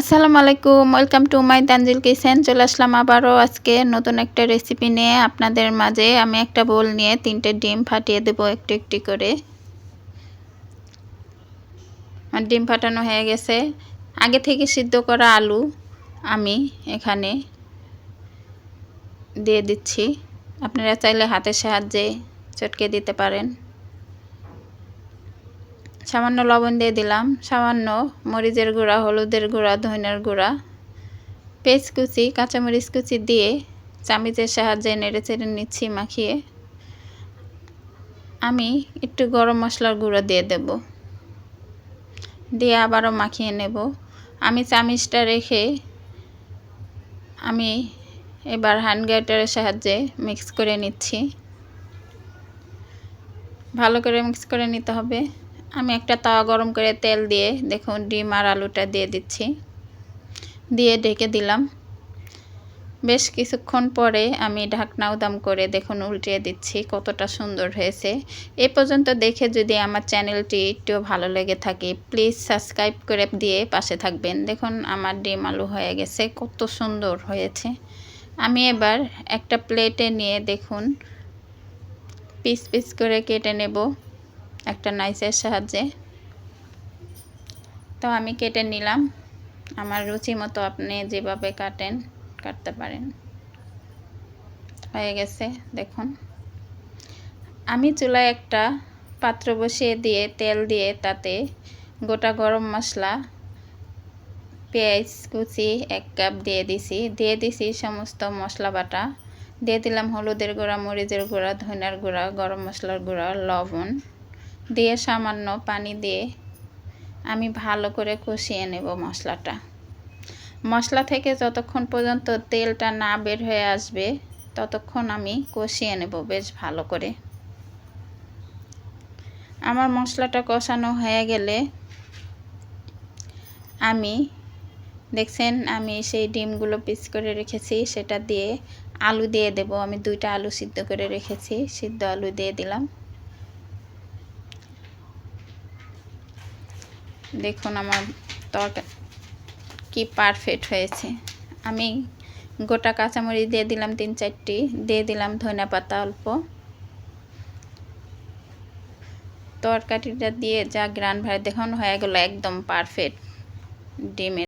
আসসালামু আলাইকুম, welcome to my Tanzil kitchen. চলে আসলাম আবারও আজকে নতুন একটা রেসিপি নিয়ে আপনাদের মাঝে। আমি একটা বোল নিয়ে তিনটে ডিম ফাটিয়ে দেবো একটু একটি করে। ডিম ফাটানো হয়ে গেছে। আগে থেকে সিদ্ধ করা আলু আমি এখানে দিয়ে দিচ্ছি। আপনারা চাইলে হাতের সাহায্যে চটকে দিতে পারেন। সামান্য লবণ দিয়ে দিলাম। সামান্য মরিচের গুঁড়া, হলুদের গুঁড়া ধনিয়ার গুঁড়া। পেঁয়াজ কুচি, কাঁচামরিচ কুচি দিয়ে চামিচের সাহায্যে নেড়ে চেড়ে নিচ্ছি, মাখিয়ে। আমি একটু গরম মশলার গুঁড়ো দিয়ে দেব। দিয়ে আবারও মাখিয়ে নেব। আমি চামিচটা রেখে আমি এবার হ্যান্ড গ্রাইটারের সাহায্যে মিক্স করে নিচ্ছি। ভালো করে মিক্স করে নিতে হবে। আমি একটা তাওয়া গরম করে তেল দিয়ে দেখুন ডিম আর আলুটা দিয়ে দিচ্ছি। দিয়ে ঢেকে দিলাম। বেশ কিছুক্ষণ পরে আমি ঢাকনা উদাম করে দেখুন উল্টিয়ে দিচ্ছি কতটা সুন্দর হয়েছে। এ পর্যন্ত দেখে যদি আমার চ্যানেলটি একটু ভালো লেগে থাকে, প্লিজ সাবস্ক্রাইব করে দিয়ে পাশে থাকবেন। দেখুন আমার ডিম আলু হয়ে গেছে, কত সুন্দর হয়েছে। আমি এবার একটা প্লেটে নিয়ে দেখুন, পিস পিস করে কেটে নেব। একটা নাইসের সাহায্যে। তো আমি কেটে নিলাম। আমার রুচি মতো আপনি যেভাবে কাটেন, কাটতে পারেন। হয়ে গেছে, দেখুন। আমি চুলায় একটা পাত্র বসিয়ে দিয়ে, তেল দিয়ে তাতে গোটা গরম মশলা, পেঁয়াজ কুচি এক কাপ দিয়ে দিছি। দিয়ে দিছি সমস্ত মশলা বাটা। দিয়ে দিলাম হলুদের গুঁড়া, মরিচের গুঁড়া, ধনিয়ার গুঁড়া, গরম মশলার গুঁড়া, লবণ। দিয়ে সামান্য পানি দিয়ে আমি ভালো করে কষিয়ে নেব মশলাটা। মশলা থেকে যতক্ষণ পর্যন্ত তেলটা না বের হয়ে আসবে, ততক্ষণ আমি কষিয়ে নেব বেশ ভালো করে। আমার মশলাটা কষানো হয়ে গেলে আমি, দেখছেন আমি সেই ডিমগুলো পিস করে রেখেছি, সেটা দিয়ে আলু দিয়ে দেব। আমি দুইটা আলু সিদ্ধ করে রেখেছি, সিদ্ধ আলু দিয়ে দিলাম। দেখুন আমার তরকা কি পারফেক্ট হয়েছে। আমি গোটা কাঁচামরিচ দিয়ে দিলাম তিন চারটি, দিয়ে দিলাম ধনিয়া পাতা অল্প। তরকারিটা দিয়ে যা গ্রান ভাই দেখুন হয়ে গেল একদম পারফেক্ট ডিমের